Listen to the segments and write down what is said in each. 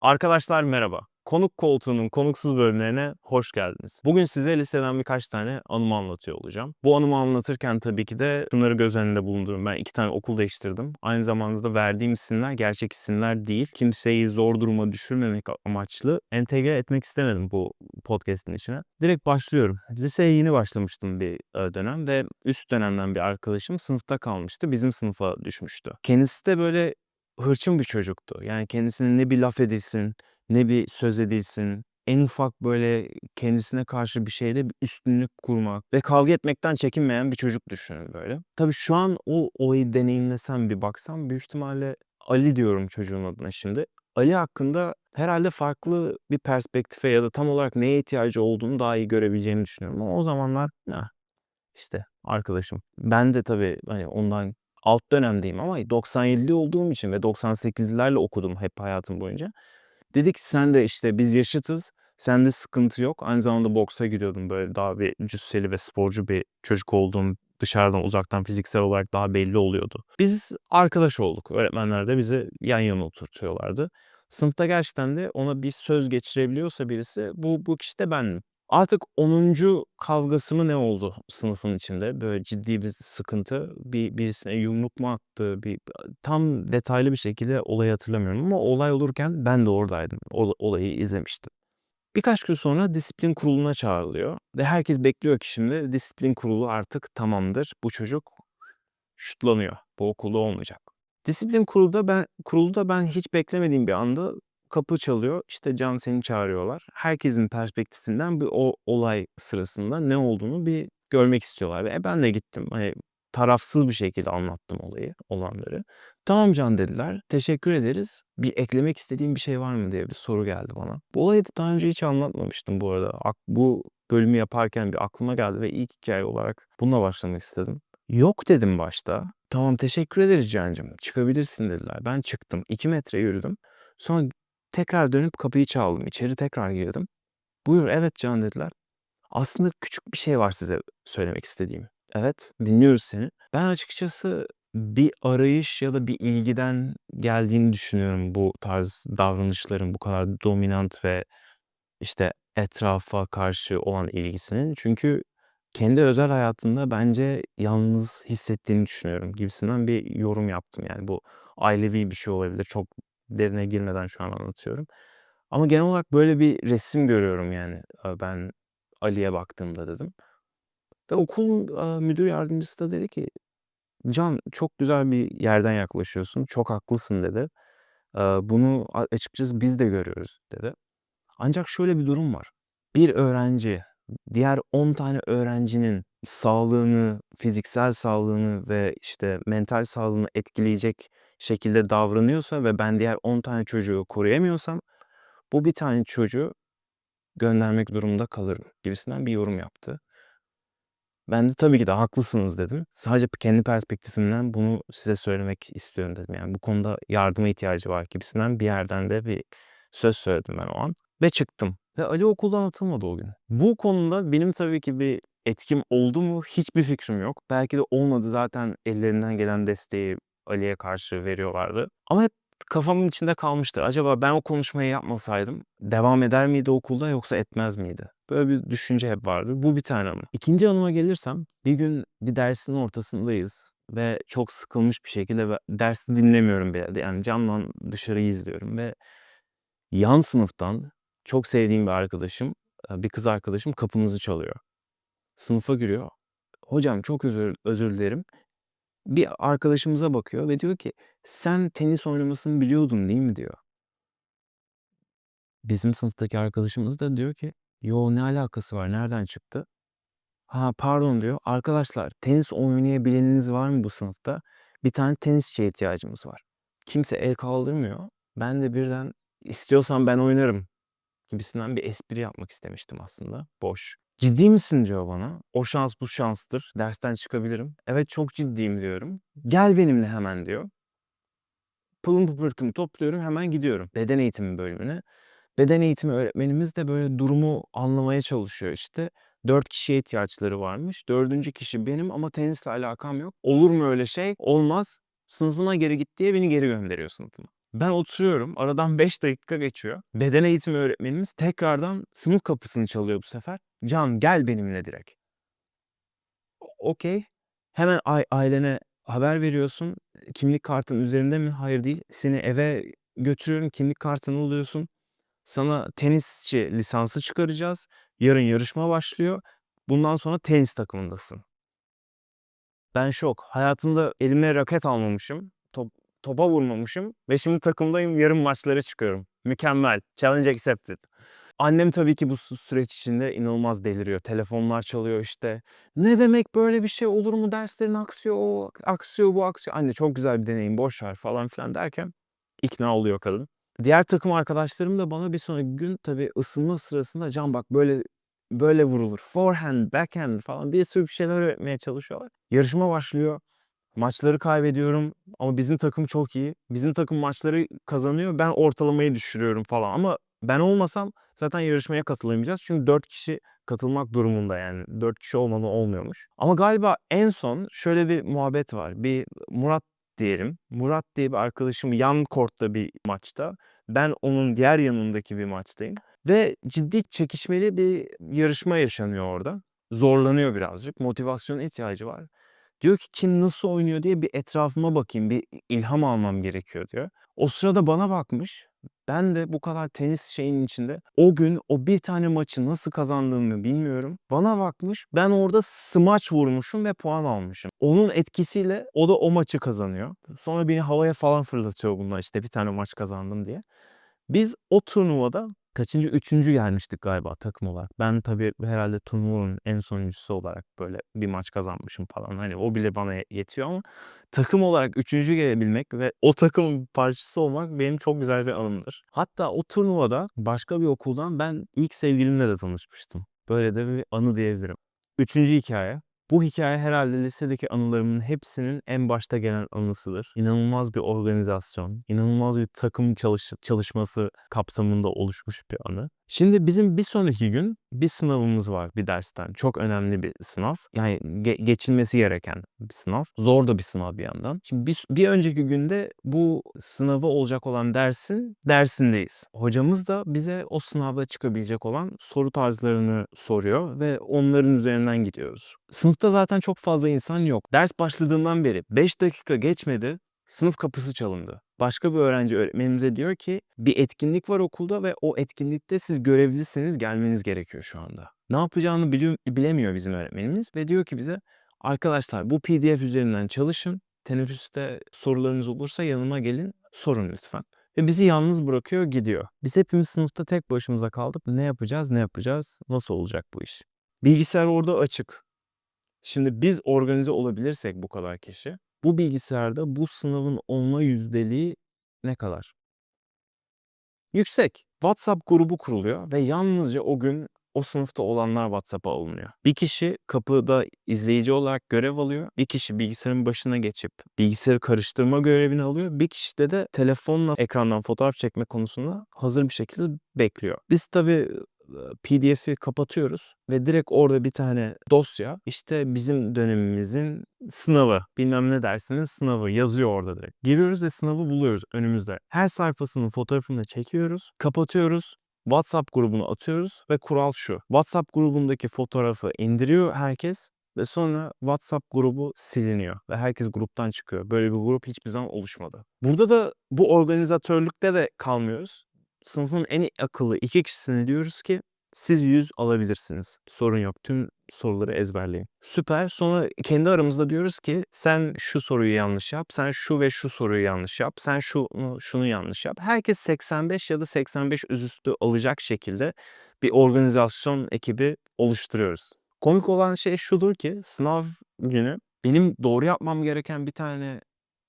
Arkadaşlar merhaba. Konuk koltuğunun konuksuz bölümlerine hoş geldiniz. Bugün size liseden birkaç tane anımı anlatıyor olacağım. Bu anımı anlatırken tabii ki de şunları göz önünde bulunduruyorum. Ben iki tane okul değiştirdim. Aynı zamanda da verdiğim isimler gerçek isimler değil. Kimseyi zor duruma düşürmemek amaçlı entegre etmek istemedim bu podcast'in içine. Direkt başlıyorum. Liseye yeni başlamıştım bir e, dönem ve üst dönemden bir arkadaşım sınıfta kalmıştı. Bizim sınıfa düşmüştü. Kendisi de böyle hırçın bir çocuktu. Yani kendisine ne bir laf edilsin, ne bir söz edilsin, en ufak böyle kendisine karşı bir şeyde bir üstünlük kurmak ve kavga etmekten çekinmeyen bir çocuk düşünün böyle. Tabii şu an o olayı deneyimlesem bir baksam büyük ihtimalle Ali diyorum çocuğun adına şimdi. Ali hakkında herhalde farklı bir perspektife ya da tam olarak neye ihtiyacı olduğunu daha iyi görebileceğimi düşünüyorum. Ama o zamanlar nah, işte arkadaşım. Ben de tabii hani ondan alt dönemdeyim ama 97'li olduğum için ve 98'lilerle okudum hep hayatım boyunca. Dedi ki sen de işte biz yaşıtız. Sende sıkıntı yok. Aynı zamanda boksa gidiyordum böyle daha bir cüsseli ve sporcu bir çocuk olduğum dışarıdan uzaktan fiziksel olarak daha belli oluyordu. Biz arkadaş olduk. Öğretmenler de bizi yan yana oturtuyorlardı. Sınıfta gerçekten de ona bir söz geçirebiliyorsa birisi bu, bu kişi de bendim. Artık 10. kavgası mı ne oldu sınıfın içinde? Böyle ciddi bir sıkıntı. Bir birisine yumruk mu attı? Bir tam detaylı bir şekilde olayı hatırlamıyorum ama olay olurken ben de oradaydım. Ol- olayı izlemiştim. Birkaç gün sonra disiplin kuruluna çağrılıyor ve herkes bekliyor ki şimdi disiplin kurulu artık tamamdır. Bu çocuk şutlanıyor. Bu okulda olmayacak. Disiplin kurulda ben kurulda ben hiç beklemediğim bir anda kapı çalıyor. İşte Can seni çağırıyorlar. Herkesin perspektifinden bir o olay sırasında ne olduğunu bir görmek istiyorlar. Ve ben de gittim. Hani tarafsız bir şekilde anlattım olayı, olanları. Tamam Can dediler. Teşekkür ederiz. Bir eklemek istediğim bir şey var mı diye bir soru geldi bana. Bu olayı da daha önce hiç anlatmamıştım bu arada. Bu bölümü yaparken bir aklıma geldi ve ilk hikaye olarak bununla başlamak istedim. Yok dedim başta. Tamam teşekkür ederiz Can'cığım. Çıkabilirsin dediler. Ben çıktım. 2 metre yürüdüm. Sonra tekrar dönüp kapıyı çaldım. İçeri tekrar girdim. Buyur evet Can dediler. Aslında küçük bir şey var size söylemek istediğim. Evet dinliyoruz seni. Ben açıkçası bir arayış ya da bir ilgiden geldiğini düşünüyorum bu tarz davranışların bu kadar dominant ve işte etrafa karşı olan ilgisinin. Çünkü kendi özel hayatında bence yalnız hissettiğini düşünüyorum gibisinden bir yorum yaptım. Yani bu ailevi bir şey olabilir. Çok derine girmeden şu an anlatıyorum. Ama genel olarak böyle bir resim görüyorum yani ben Ali'ye baktığımda dedim. Ve okul müdür yardımcısı da dedi ki Can çok güzel bir yerden yaklaşıyorsun. Çok haklısın dedi. Bunu açıkçası biz de görüyoruz dedi. Ancak şöyle bir durum var. Bir öğrenci diğer 10 tane öğrencinin sağlığını, fiziksel sağlığını ve işte mental sağlığını etkileyecek şekilde davranıyorsa ve ben diğer 10 tane çocuğu koruyamıyorsam bu bir tane çocuğu göndermek durumunda kalırım gibisinden bir yorum yaptı. Ben de tabii ki de haklısınız dedim. Sadece kendi perspektifimden bunu size söylemek istiyorum dedim. Yani bu konuda yardıma ihtiyacı var gibisinden bir yerden de bir söz söyledim ben o an ve çıktım. Ve Ali okuldan atılmadı o gün. Bu konuda benim tabii ki bir etkim oldu mu hiçbir fikrim yok. Belki de olmadı zaten ellerinden gelen desteği Ali'ye karşı veriyorlardı. Ama hep kafamın içinde kalmıştı. Acaba ben o konuşmayı yapmasaydım devam eder miydi okulda yoksa etmez miydi? Böyle bir düşünce hep vardı. Bu bir tane anı. İkinci anıma gelirsem bir gün bir dersin ortasındayız ve çok sıkılmış bir şekilde dersi dinlemiyorum bile. Yani camdan dışarıyı izliyorum ve yan sınıftan çok sevdiğim bir arkadaşım, e, bir kız arkadaşım kapımızı çalıyor. Sınıfa giriyor. Hocam çok özür, özür dilerim. Bir arkadaşımıza bakıyor ve diyor ki sen tenis oynamasını biliyordun değil mi diyor. Bizim sınıftaki arkadaşımız da diyor ki yo ne alakası var nereden çıktı? Ha pardon diyor. Arkadaşlar tenis oynayabileniniz var mı bu sınıfta? Bir tane tenisçiye ihtiyacımız var. Kimse el kaldırmıyor. Ben de birden istiyorsan ben oynarım gibisinden bir espri yapmak istemiştim aslında. Boş. Ciddi misin diyor bana. O şans bu şanstır. Dersten çıkabilirim. Evet çok ciddiyim diyorum. Gel benimle hemen diyor. Pılım pıpırtımı topluyorum hemen gidiyorum. Beden eğitimi bölümüne. Beden eğitimi öğretmenimiz de böyle durumu anlamaya çalışıyor işte. 4 kişiye ihtiyaçları varmış. Dördüncü kişi benim ama tenisle alakam yok. Olur mu öyle şey? Olmaz. Sınıfına geri git diye beni geri gönderiyor sınıfıma. Ben oturuyorum. Aradan 5 dakika geçiyor. Beden eğitimi öğretmenimiz tekrardan sınıf kapısını çalıyor bu sefer. Can gel benimle direkt. Okey. Hemen ai- ailene haber veriyorsun. Kimlik kartın üzerinde mi? Hayır değil. Seni eve götürüyorum. Kimlik kartını alıyorsun. Sana tenisçi lisansı çıkaracağız. Yarın yarışma başlıyor. Bundan sonra tenis takımındasın. Ben şok. Hayatımda elime raket almamışım. Top, topa vurmamışım. Ve şimdi takımdayım. Yarın maçlara çıkıyorum. Mükemmel. Challenge accepted. Annem tabii ki bu sü- süreç içinde inanılmaz deliriyor. Telefonlar çalıyor işte. Ne demek böyle bir şey olur mu? Derslerin aksıyor, o aksıyor, bu aksıyor. Anne çok güzel bir deneyim, boş ver falan filan derken ikna oluyor kadın. Diğer takım arkadaşlarım da bana bir sonraki gün tabii ısınma sırasında can bak böyle böyle vurulur. Forehand, backhand falan bir sürü bir şeyler öğretmeye çalışıyorlar. Yarışma başlıyor. Maçları kaybediyorum ama bizim takım çok iyi. Bizim takım maçları kazanıyor. Ben ortalamayı düşürüyorum falan ama ben olmasam zaten yarışmaya katılamayacağız. Çünkü 4 kişi katılmak durumunda yani. 4 kişi olmadan olmuyormuş. Ama galiba en son şöyle bir muhabbet var. Bir Murat diyelim. Murat diye bir arkadaşım yan kortta bir maçta. Ben onun diğer yanındaki bir maçtayım. Ve ciddi çekişmeli bir yarışma yaşanıyor orada. Zorlanıyor birazcık. Motivasyon ihtiyacı var. Diyor ki kim nasıl oynuyor diye bir etrafıma bakayım, bir ilham almam gerekiyor diyor. O sırada bana bakmış. Ben de bu kadar tenis şeyinin içinde o gün o bir tane maçı nasıl kazandığımı bilmiyorum. Bana bakmış. Ben orada smaç vurmuşum ve puan almışım. Onun etkisiyle o da o maçı kazanıyor. Sonra beni havaya falan fırlatıyor bunlar işte bir tane maç kazandım diye. Biz o turnuvada kaçıncı? Üçüncü gelmiştik galiba takım olarak. Ben tabii herhalde turnuvanın en sonuncusu olarak böyle bir maç kazanmışım falan. Hani o bile bana ye- yetiyor ama takım olarak üçüncü gelebilmek ve o takımın parçası olmak benim çok güzel bir anımdır. Hatta o turnuvada başka bir okuldan ben ilk sevgilimle de tanışmıştım. Böyle de bir anı diyebilirim. Üçüncü hikaye. Bu hikaye herhalde lisedeki anılarımın hepsinin en başta gelen anısıdır. İnanılmaz bir organizasyon, inanılmaz bir takım çalış- çalışması kapsamında oluşmuş bir anı. Şimdi bizim bir sonraki gün bir sınavımız var bir dersten. Çok önemli bir sınav. Yani ge- geçilmesi gereken bir sınav. Zor da bir sınav bir yandan. Şimdi bir, bir önceki günde bu sınavı olacak olan dersin dersindeyiz. Hocamız da bize o sınavda çıkabilecek olan soru tarzlarını soruyor ve onların üzerinden gidiyoruz. Sınıfta zaten çok fazla insan yok. Ders başladığından beri 5 dakika geçmedi. Sınıf kapısı çalındı. Başka bir öğrenci öğretmenimize diyor ki bir etkinlik var okulda ve o etkinlikte siz görevlisiniz gelmeniz gerekiyor şu anda. Ne yapacağını bilemiyor bizim öğretmenimiz ve diyor ki bize arkadaşlar bu pdf üzerinden çalışın. Teneffüste sorularınız olursa yanıma gelin sorun lütfen. Ve bizi yalnız bırakıyor gidiyor. Biz hepimiz sınıfta tek başımıza kaldık. Ne yapacağız ne yapacağız nasıl olacak bu iş? Bilgisayar orada açık. Şimdi biz organize olabilirsek bu kadar kişi, bu bilgisayarda bu sınavın olma yüzdeliği ne kadar? Yüksek. WhatsApp grubu kuruluyor ve yalnızca o gün o sınıfta olanlar WhatsApp'a alınıyor. Bir kişi kapıda izleyici olarak görev alıyor. Bir kişi bilgisayarın başına geçip bilgisayarı karıştırma görevini alıyor. Bir kişi de de telefonla ekrandan fotoğraf çekme konusunda hazır bir şekilde bekliyor. Biz tabii PDF'i kapatıyoruz ve direkt orada bir tane dosya işte bizim dönemimizin sınavı bilmem ne dersiniz sınavı yazıyor orada direkt. Giriyoruz ve sınavı buluyoruz önümüzde. Her sayfasının fotoğrafını çekiyoruz, kapatıyoruz. WhatsApp grubuna atıyoruz ve kural şu. WhatsApp grubundaki fotoğrafı indiriyor herkes ve sonra WhatsApp grubu siliniyor ve herkes gruptan çıkıyor. Böyle bir grup hiçbir zaman oluşmadı. Burada da bu organizatörlükte de kalmıyoruz sınıfın en akıllı iki kişisine diyoruz ki siz 100 alabilirsiniz. Sorun yok. Tüm soruları ezberleyin. Süper. Sonra kendi aramızda diyoruz ki sen şu soruyu yanlış yap, sen şu ve şu soruyu yanlış yap, sen şunu şunu yanlış yap. Herkes 85 ya da 85 üstü alacak şekilde bir organizasyon ekibi oluşturuyoruz. Komik olan şey şudur ki sınav günü benim doğru yapmam gereken bir tane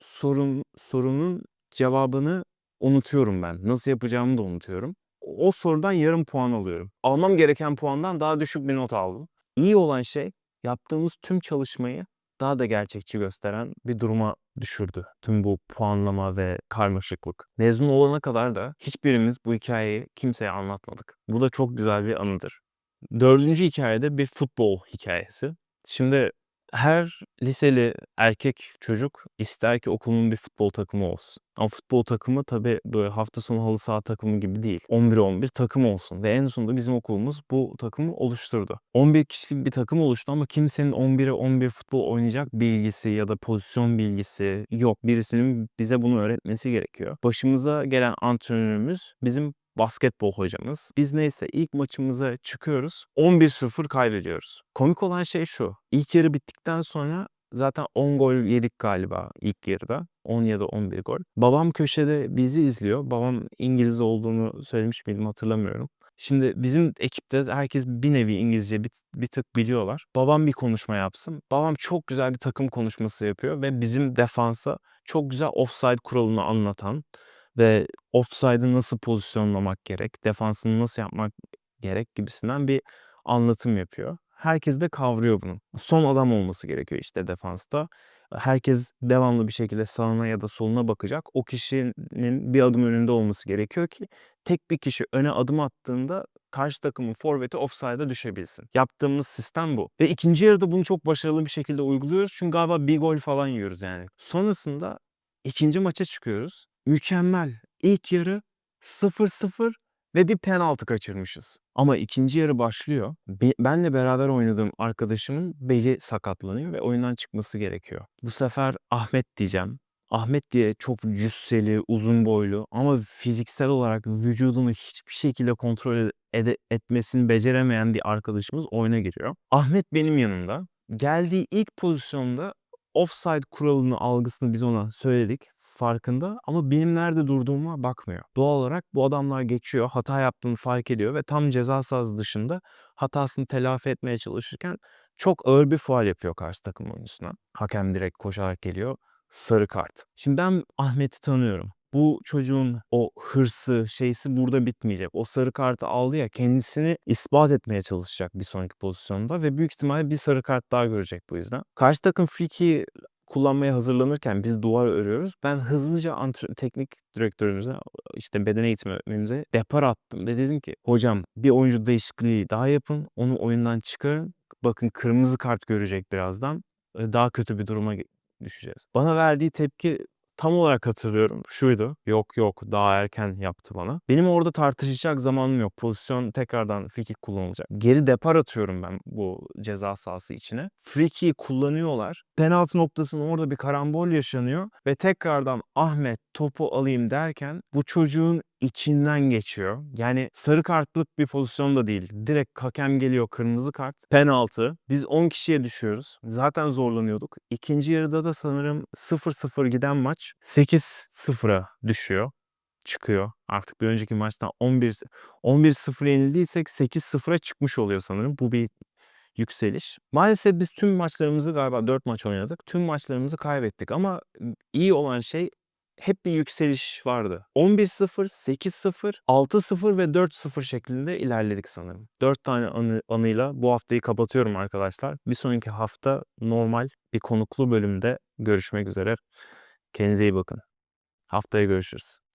sorun sorunun cevabını unutuyorum ben. Nasıl yapacağımı da unutuyorum. O sorudan yarım puan alıyorum. Almam gereken puandan daha düşük bir not aldım. İyi olan şey yaptığımız tüm çalışmayı daha da gerçekçi gösteren bir duruma düşürdü. Tüm bu puanlama ve karmaşıklık. Mezun olana kadar da hiçbirimiz bu hikayeyi kimseye anlatmadık. Bu da çok güzel bir anıdır. Dördüncü hikayede bir futbol hikayesi. Şimdi Her liseli erkek çocuk ister ki okulun bir futbol takımı olsun. Ama futbol takımı tabii böyle hafta sonu halı saha takımı gibi değil. 11-11 takım olsun ve en sonunda bizim okulumuz bu takımı oluşturdu. 11 kişilik bir takım oluştu ama kimsenin 11'e 11 futbol oynayacak bilgisi ya da pozisyon bilgisi yok. Birisinin bize bunu öğretmesi gerekiyor. Başımıza gelen antrenörümüz bizim basketbol hocamız. Biz neyse ilk maçımıza çıkıyoruz. 11-0 kaybediyoruz. Komik olan şey şu. İlk yarı bittikten sonra zaten 10 gol yedik galiba ilk yarıda. 10 ya da 11 gol. Babam köşede bizi izliyor. Babam İngiliz olduğunu söylemiş miydim hatırlamıyorum. Şimdi bizim ekipte herkes bir nevi İngilizce bir, bir tık biliyorlar. Babam bir konuşma yapsın. Babam çok güzel bir takım konuşması yapıyor ve bizim defansa çok güzel offside kuralını anlatan ve offside'ı nasıl pozisyonlamak gerek, defansını nasıl yapmak gerek gibisinden bir anlatım yapıyor. Herkes de kavruyor bunu. Son adam olması gerekiyor işte defansta. Herkes devamlı bir şekilde sağına ya da soluna bakacak. O kişinin bir adım önünde olması gerekiyor ki tek bir kişi öne adım attığında karşı takımın forveti offside'a düşebilsin. Yaptığımız sistem bu. Ve ikinci yarıda bunu çok başarılı bir şekilde uyguluyoruz. Çünkü galiba bir gol falan yiyoruz yani. Sonrasında ikinci maça çıkıyoruz. Mükemmel. İlk yarı 0-0 ve bir penaltı kaçırmışız. Ama ikinci yarı başlıyor. Be- benle beraber oynadığım arkadaşımın beli sakatlanıyor ve oyundan çıkması gerekiyor. Bu sefer Ahmet diyeceğim. Ahmet diye çok cüsseli, uzun boylu ama fiziksel olarak vücudunu hiçbir şekilde kontrol ede- etmesini beceremeyen bir arkadaşımız oyuna giriyor. Ahmet benim yanımda. Geldiği ilk pozisyonda offside kuralını, algısını biz ona söyledik. Farkında ama benim nerede durduğuma bakmıyor. Doğal olarak bu adamlar geçiyor, hata yaptığını fark ediyor ve tam ceza sahası dışında hatasını telafi etmeye çalışırken çok ağır bir faul yapıyor karşı takım oyuncusuna. Hakem direkt koşarak geliyor. Sarı kart. Şimdi ben Ahmet'i tanıyorum. Bu çocuğun o hırsı, şeysi burada bitmeyecek. O sarı kartı aldı ya kendisini ispat etmeye çalışacak bir sonraki pozisyonda ve büyük ihtimalle bir sarı kart daha görecek bu yüzden. Karşı takım free kick'i kullanmaya hazırlanırken biz duvar örüyoruz. Ben hızlıca antre- teknik direktörümüze işte beden eğitimi öğretmenimize depar attım ve dedim ki hocam bir oyuncu değişikliği daha yapın onu oyundan çıkarın. Bakın kırmızı kart görecek birazdan. Daha kötü bir duruma düşeceğiz. Bana verdiği tepki tam olarak hatırlıyorum. Şuydu. Yok yok daha erken yaptı bana. Benim orada tartışacak zamanım yok. Pozisyon tekrardan free kick kullanılacak. Geri depar atıyorum ben bu ceza sahası içine. Free kullanıyorlar. Penaltı noktasında orada bir karambol yaşanıyor ve tekrardan Ahmet topu alayım derken bu çocuğun içinden geçiyor. Yani sarı kartlık bir pozisyon da değil. Direkt hakem geliyor kırmızı kart. Penaltı. Biz 10 kişiye düşüyoruz. Zaten zorlanıyorduk. İkinci yarıda da sanırım 0-0 giden maç 8-0'a düşüyor. Çıkıyor. Artık bir önceki maçtan 11 11-0 yenildiysek 8-0'a çıkmış oluyor sanırım. Bu bir yükseliş. Maalesef biz tüm maçlarımızı galiba 4 maç oynadık. Tüm maçlarımızı kaybettik ama iyi olan şey hep bir yükseliş vardı. 11-0, 8-0, 6-0 ve 4-0 şeklinde ilerledik sanırım. 4 tane anı, anıyla bu haftayı kapatıyorum arkadaşlar. Bir sonraki hafta normal bir konuklu bölümde görüşmek üzere. Kendinize iyi bakın. Haftaya görüşürüz.